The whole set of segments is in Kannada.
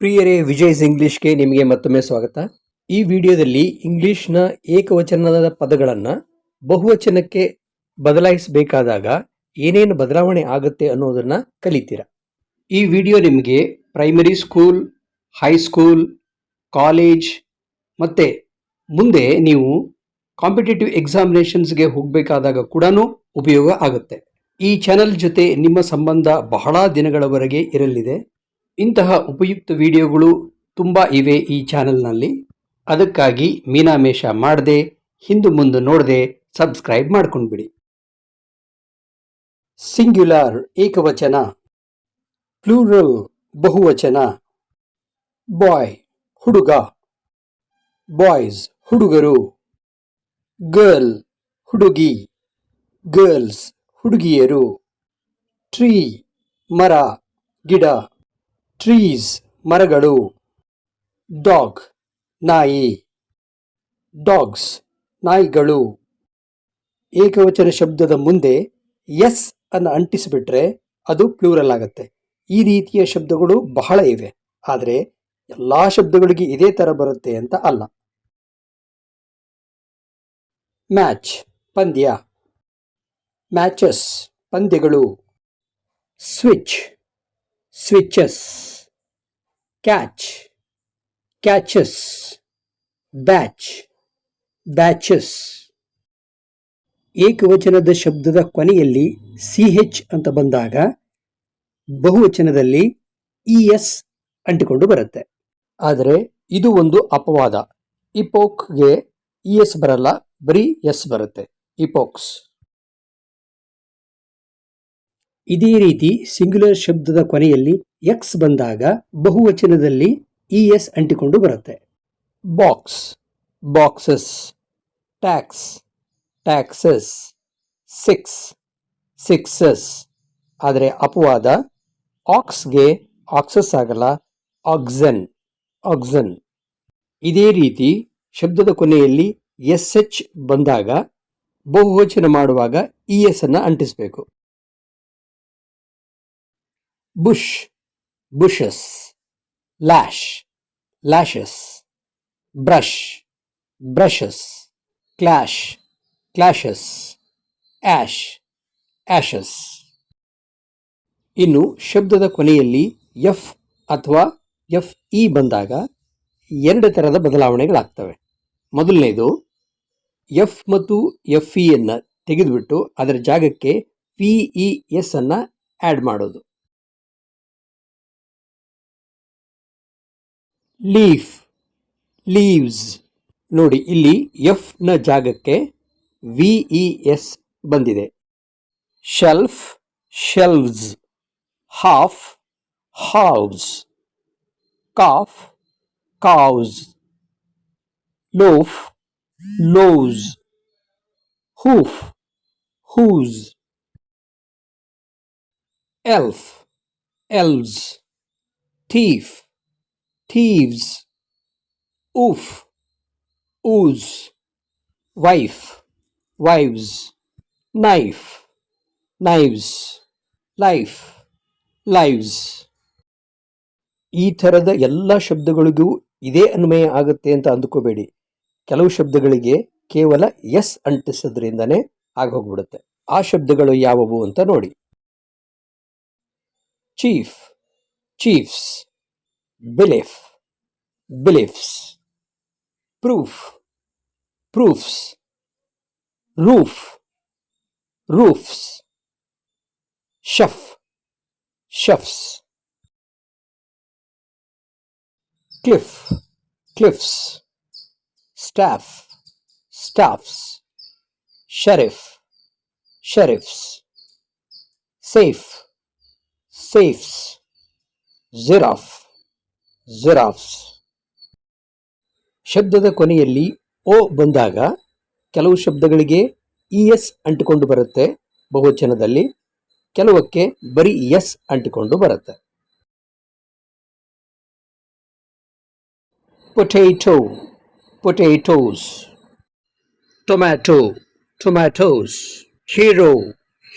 ಪ್ರಿಯರೇ ವಿಜಯ್ಸ್ ಇಂಗ್ಲಿಷ್ಗೆ ನಿಮಗೆ ಮತ್ತೊಮ್ಮೆ ಸ್ವಾಗತ. ಈ ವಿಡಿಯೋದಲ್ಲಿ ಇಂಗ್ಲಿಷ್ನ ಏಕವಚನದ ಪದಗಳನ್ನು ಬಹುವಚನಕ್ಕೆ ಬದಲಾಯಿಸಬೇಕಾದಾಗ ಏನೇನು ಬದಲಾವಣೆ ಆಗುತ್ತೆ ಅನ್ನೋದನ್ನು ಕಲಿತೀರ. ಈ ವಿಡಿಯೋ ನಿಮಗೆ ಪ್ರೈಮರಿ ಸ್ಕೂಲ್ ಹೈಸ್ಕೂಲ್ ಕಾಲೇಜ್ ಮತ್ತು ಮುಂದೆ ನೀವು ಕಾಂಪಿಟೇಟಿವ್ ಎಕ್ಸಾಮಿನೇಷನ್ಸ್ಗೆ ಹೋಗಬೇಕಾದಾಗ ಕೂಡ ಉಪಯೋಗ ಆಗುತ್ತೆ. ಈ ಚಾನೆಲ್ ಜೊತೆ ನಿಮ್ಮ ಸಂಬಂಧ ಬಹಳ ದಿನಗಳವರೆಗೆ ಇರಲಿದೆ. ಇಂತಹ ಉಪಯುಕ್ತ ವಿಡಿಯೋಗಳು ತುಂಬ ಇವೆ ಈ ಚಾನೆಲ್ನಲ್ಲಿ. ಅದಕ್ಕಾಗಿ ಮೀನಾಮೇಷ ಮಾಡದೆ, ಹಿಂದು ಮುಂದೆ ನೋಡದೆ, ಸಬ್ಸ್ಕ್ರೈಬ್ ಮಾಡ್ಕೊಂಡ್ಬಿಡಿ. ಸಿಂಗ್ಯುಲಾರ್ ಏಕವಚನ, ಪ್ಲೂರಲ್ ಬಹುವಚನ, ಬಾಯ್ ಹುಡುಗ, ಬಾಯ್ಸ್ ಹುಡುಗರು, ಗರ್ಲ್ ಹುಡುಗಿ, ಗರ್ಲ್ಸ್ ಹುಡುಗಿಯರು, ಟ್ರೀ ಮರ ಗಿಡ. ಟ್ರೀಸ್ ಮರಗಳು. ಡಾಗ್ ನಾಯಿ. ಡಾಗ್ಸ್ ನಾಯಿಗಳು. ಏಕವಚನ ಶಬ್ದದ ಮುಂದೆ ಎಸ್ ಅನ್ನು ಅಂಟಿಸಿಬಿಟ್ರೆ ಅದು ಪ್ಲೂರಲ್ ಆಗುತ್ತೆ. ಈ ರೀತಿಯ ಶಬ್ದಗಳು ಬಹಳ ಇವೆ. ಆದರೆ ಎಲ್ಲ ಶಬ್ದಗಳಿಗೆ ಇದೇ ಥರ ಬರುತ್ತೆ ಅಂತ ಅಲ್ಲ. ಮ್ಯಾಚ್ ಪಂದ್ಯ. ಮ್ಯಾಚಸ್ ಪಂದ್ಯಗಳು. Switch switches catch catches batch batches ಏಕವಚನದ ಶಬ್ದದ ಕೊನೆಯಲ್ಲಿ ಸಿ ಹೆಚ್ ಅಂತ ಬಂದಾಗ ಬಹುವಚನದಲ್ಲಿ ಇ ಎಸ್ ಅಂಟಿಕೊಂಡು ಬರುತ್ತೆ. ಆದರೆ ಇದು ಒಂದು ಅಪವಾದ. ಇಪೋಕ್ಗೆ ಇ ಎಸ್ ಬರಲ್ಲ, ಬರೀ ಎಸ್ ಬರುತ್ತೆ. ಇಪೋಕ್ಸ್ ಇದೇ ರೀತಿ ಸಿಂಗ್ಯುಲರ್ ಶಬ್ದದ ಕೊನೆಯಲ್ಲಿ ಎಕ್ಸ್ ಬಂದಾಗ ಬಹುವಚನದಲ್ಲಿ ಇ ಎಸ್ ಅಂಟಿಕೊಂಡು ಬರುತ್ತೆ. Box boxes tax taxes six sixes ಆದರೆ ಅಪವಾದ ಆಕ್ಸ್ಗೆ ಆಕ್ಸಸ್ ಆಗಲ್ಲ ಆಕ್ಸನ್ ಆಕ್ಸನ್ ಇದೇ ರೀತಿ ಶಬ್ದದ ಕೊನೆಯಲ್ಲಿ ಎಸ್ ಎಚ್ ಬಂದಾಗ ಬಹುವಚನ ಮಾಡುವಾಗ ಇ ಎಸ್ ಅನ್ನು ಅಂಟಿಸಬೇಕು. Bush bushes lash lashes, brush brushes clash, clashes, ash, ashes. ಇನ್ನು ಶಬ್ದದ ಕೊನೆಯಲ್ಲಿ ಎಫ್ ಅಥವಾ ಎಫ್ ಇ ಬಂದಾಗ ಎರಡು ಥರದ ಬದಲಾವಣೆಗಳಾಗ್ತವೆ ಮೊದಲನೇದು ಎಫ್ ಮತ್ತು ಎಫ್ ಇಯನ್ನು ತೆಗೆದುಬಿಟ್ಟು ಅದರ ಜಾಗಕ್ಕೆ ಪಿ ಇ ಎಸ್ ಅನ್ನು ಆ್ಯಡ್ ಮಾಡೋದು ಲೀಫ್ ಲೀವ್ಸ್ ನೋಡಿ, ಇಲ್ಲಿ ಎಫ್ನ ಜಾಗಕ್ಕೆ ವಿ ಇ ಎಸ್ ಬಂದಿದೆ. Shelf shelves half halves calf calves loaf loaves hoof hooves elf elves thief thieves, oof, ooze, wife, wives, knife, knives, life, lives. ಈ ಥರದ ಎಲ್ಲ ಶಬ್ದಗಳಿಗೂ ಇದೇ ಅನ್ವಯ ಆಗುತ್ತೆ ಅಂತ ಅಂದ್ಕೋಬೇಡಿ. ಕೆಲವು ಶಬ್ದಗಳಿಗೆ ಕೇವಲ ಎಸ್ ಅಂಟಿಸೋದ್ರಿಂದನೇ ಆಗೋಗ್ಬಿಡುತ್ತೆ. ಆ ಶಬ್ದಗಳು ಯಾವುವು ಅಂತ ನೋಡಿ. Chief chiefs. Belief, beliefs, proof, proofs, roof, roofs, chef, chefs, cliff, cliffs, staff, staffs, sheriff, sheriffs, safe, safes, giraffe, giraffes. ಶಬ್ದದ ಕೊನೆಯಲ್ಲಿ ಓ ಬಂದಾಗ ಕೆಲವು ಶಬ್ದಗಳಿಗೆ ಇ ಎಸ್ ಅಂಟಿಕೊಂಡು ಬರುತ್ತೆ. ಬಹುವಚನದಲ್ಲಿ ಕೆಲವಕ್ಕೆ ಬರೀ ಎಸ್ ಅಂಟಿಕೊಂಡು ಬರುತ್ತೆ. Potato, potatoes. Tomato, tomatoes. Hero,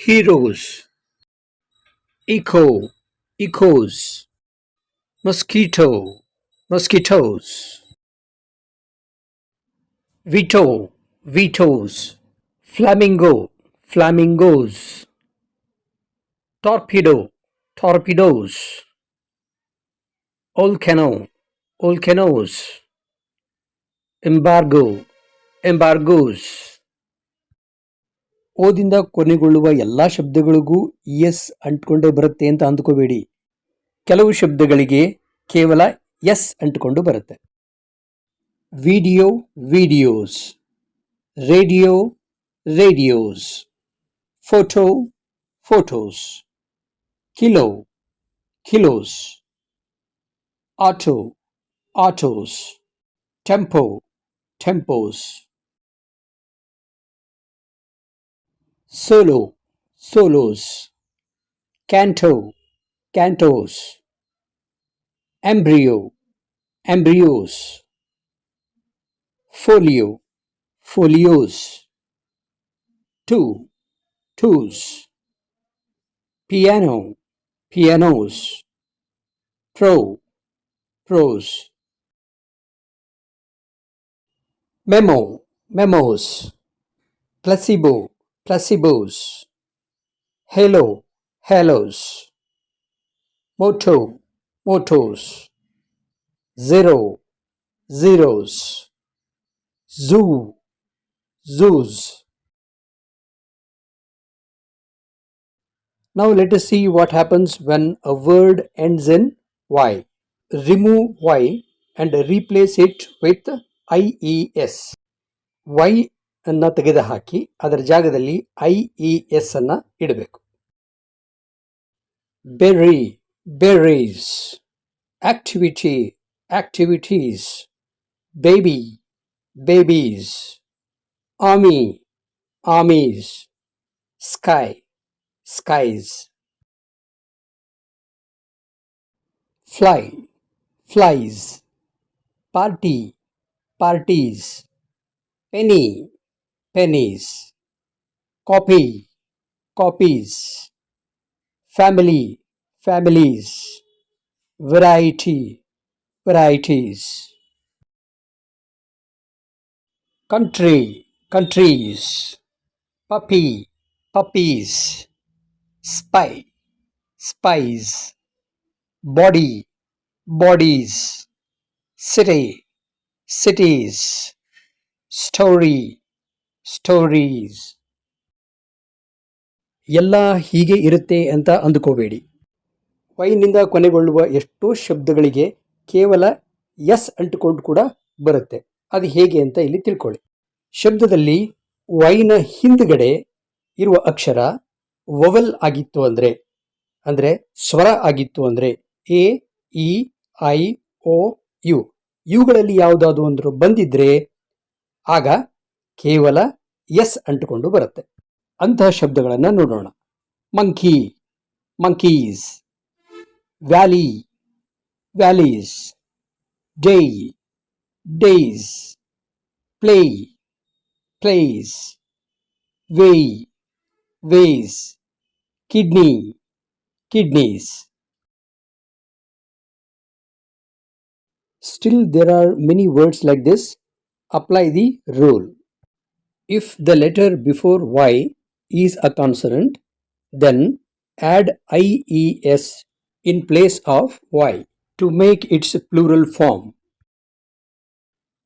heroes. Echo, echoes. Mosquito, mosquitoes. Veto, vetoes. Flamingo, flamingos. Torpedo, torpedoes. Volcano, volcanoes. Embargo, embargoes. ಓದಿಂದ ಕೊನೆಗೊಳ್ಳುವ ಎಲ್ಲ ಶಬ್ದಗಳಿಗೂ ಎಸ್ ಅಂಟ್ಕೊಂಡೇ ಬರುತ್ತೆ ಅಂತ ಅಂದ್ಕೋಬೇಡಿ ಕೆಲವು ಶಬ್ದಗಳಿಗೆ ಕೇವಲ ಎಸ್ ಅಂಟ್ಕೊಂಡು ಬರುತ್ತೆ video videos radio radios photo photos kilo kilos auto autos tempo tempos solo, solos, canto, cantos, embryo, embryos, folio, folios, two, twos, piano, pianos, pro, pros, memo, memos, placebo, placebos, halo, halos, moto, motos, zero, zeros, zoo, zoos. Now let us see what happens when a word ends in y. Remove y and replace it with ies. y ಅನ್ನ ತೆಗೆದುಹಾಕಿ ಅದರ ಜಾಗದಲ್ಲಿ ಐ ಇ ಎಸ್ ಅನ್ನ ಇಡಬೇಕು berry Berries, activity, activities, baby, babies, army, armies, sky, skies. Fly, flies, party, parties, penny, pennies, copy, copies, family, families variety varieties country countries puppy puppies spy spies body bodies city cities Story, stories. ಎಲ್ಲ ಹೀಗೆ ಇರುತ್ತೆ ಅಂತ ಅಂದುಕೋಬೇಡಿ ವೈನಿಂದ ಕೊನೆಗೊಳ್ಳುವ ಎಷ್ಟೋ ಶಬ್ದಗಳಿಗೆ ಕೇವಲ ಎಸ್ ಅಂಟುಕೊಂಡು ಕೂಡ ಬರುತ್ತೆ. ಅದು ಹೇಗೆ ಅಂತ ಇಲ್ಲಿ ತಿಳ್ಕೊಳ್ಳಿ. ಶಬ್ದದಲ್ಲಿ ವೈನ ಹಿಂದ್ಗಡೆ ಇರುವ ಅಕ್ಷರ ವವಲ್ ಆಗಿತ್ತು ಅಂದರೆ ಅಂದರೆ ಸ್ವರ ಆಗಿತ್ತು ಅಂದರೆ, A, E, I, O, U, ಇವುಗಳಲ್ಲಿ ಯಾವುದಾದ್ರು ಒಂದು ಬಂದಿದ್ರೆ ಆಗ ಕೇವಲ ಎಸ್ ಅಂಟುಕೊಂಡು ಬರುತ್ತೆ. ಅಂತಹ ಶಬ್ದಗಳನ್ನು ನೋಡೋಣ. Monkey, monkeys. valley, valleys, day, days, play, plays, way, ways, kidney, kidneys. Still there are many words like this. Apply the rule. If the letter before Y is a consonant, then add IES in place of Y to make its plural form.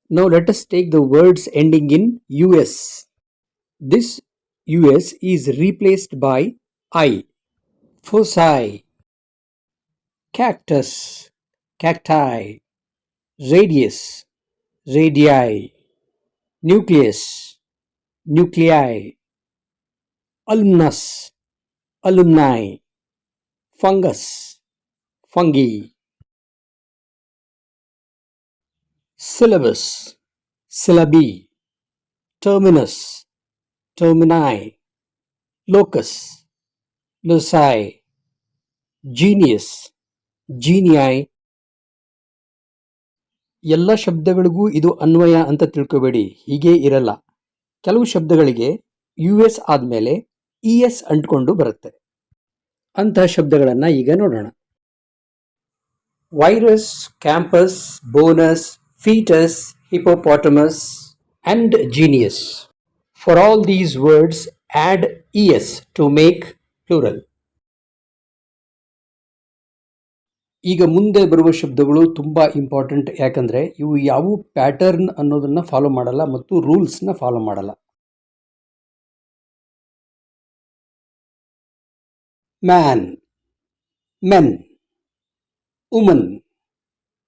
Now let us take the words ending in US. This US is replaced by I. Foci, cactus, cacti, radius, radii, nucleus, nuclei, alumnus, alumni, fungus, fungi, syllabus, syllabi, terminus, termini, locus, loci, genius, genii. ಎಲ್ಲ ಶಬ್ದಗಳಿಗೂ ಇದು ಅನ್ವಯ ಅಂತ ತಿಳ್ಕೊಬೇಡಿ. ಹೀಗೆ ಇರಲ್ಲ. ಕೆಲವು ಶಬ್ದಗಳಿಗೆ ಯು ಎಸ್ ಆದಮೇಲೆ ಇ ಎಸ್ ಅಂಟ್ಕೊಂಡು ಬರುತ್ತೆ. ಅಂತಹ ಶಬ್ದಗಳನ್ನು ಈಗ ನೋಡೋಣ. Virus, campus, bonus, fetus, hippopotamus, and genius. For all these words, add es to make plural. ಈಗ ಮುಂದೆ ಬರುವ ಶಬ್ದಗಳು ತುಂಬ ಇಂಪಾರ್ಟೆಂಟ್ ಯಾಕಂದರೆ ಇವು ಯಾವ ಪ್ಯಾಟರ್ನ್ ಅನ್ನೋದನ್ನು ಫಾಲೋ ಮಾಡಲ್ಲ ಮತ್ತು ರೂಲ್ಸ್ನ ಫಾಲೋ ಮಾಡಲ್ಲ man men woman,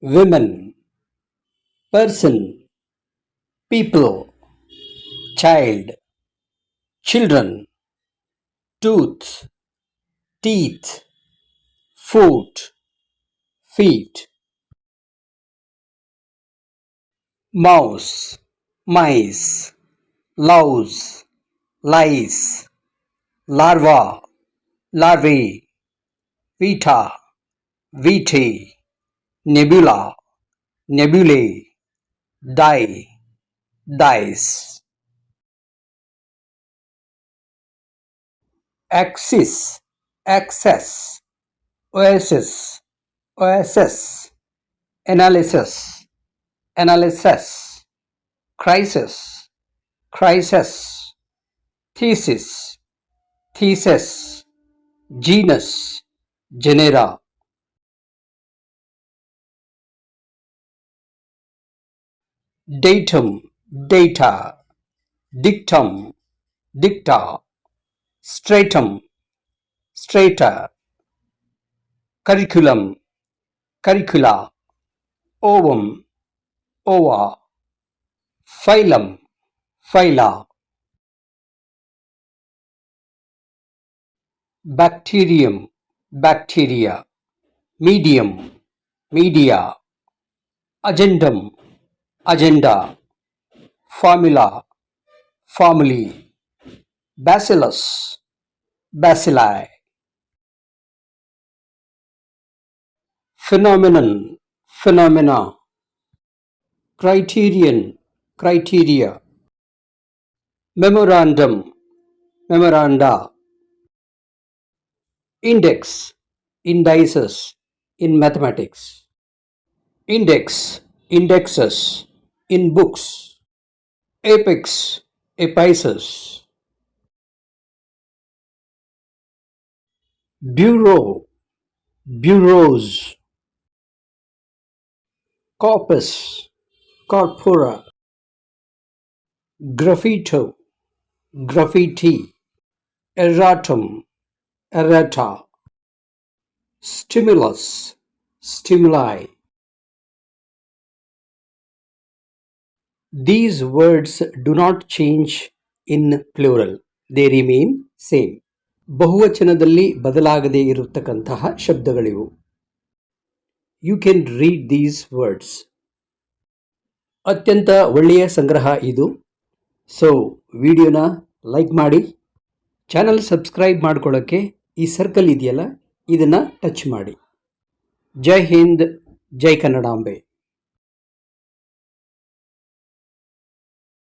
women, person, people, child, children, tooth, teeth, foot, feet, mouse, mice, louse, lice, larva, larvae, vita, vitae nebula nebulae die dice axis access oasis oasis. Analysis analysis. Crisis crisis. Thesis thesis. Genus genera datum. Data. Dictum. Dicta. Stratum. Strata. Curriculum. Curricula. Ovum. Ova. Phylum. Phyla. Bacterium. Bacteria. Medium. Media. Agendum agenda formula formulae bacillus bacilli. Phenomenon phenomena. Criterion criteria. Memorandum memoranda. Index indices in mathematics. Index indexes in books apex apices. Bureau bureaus. Corpus corpora. Graffito graffiti. Erratum errata. Stimulus stimuli these words do not change in plural. They remain same. ಬಹುವಚನದಲ್ಲಿ ಬದಲಾಗದೇ ಇರತಕ್ಕಂತಹ ಶಬ್ದಗಳಿವು. You can read these words ಅತ್ಯಂತ ಒಳ್ಳೆಯ ಸಂಗ್ರಹ ಇದು. ಸೊ ವಿಡಿಯೋನ ಲೈಕ್ ಮಾಡಿ. ಚಾನಲ್ ಸಬ್ಸ್ಕ್ರೈಬ್ ಮಾಡ್ಕೊಳ್ಳೋಕ್ಕೆ ಈ ಸರ್ಕಲ್ ಇದೆಯಲ್ಲ? ಇದನ್ನು ಟಚ್ ಮಾಡಿ. ಜೈ ಹಿಂದ್, ಜೈ ಕನ್ನಡಾಂಬೆ.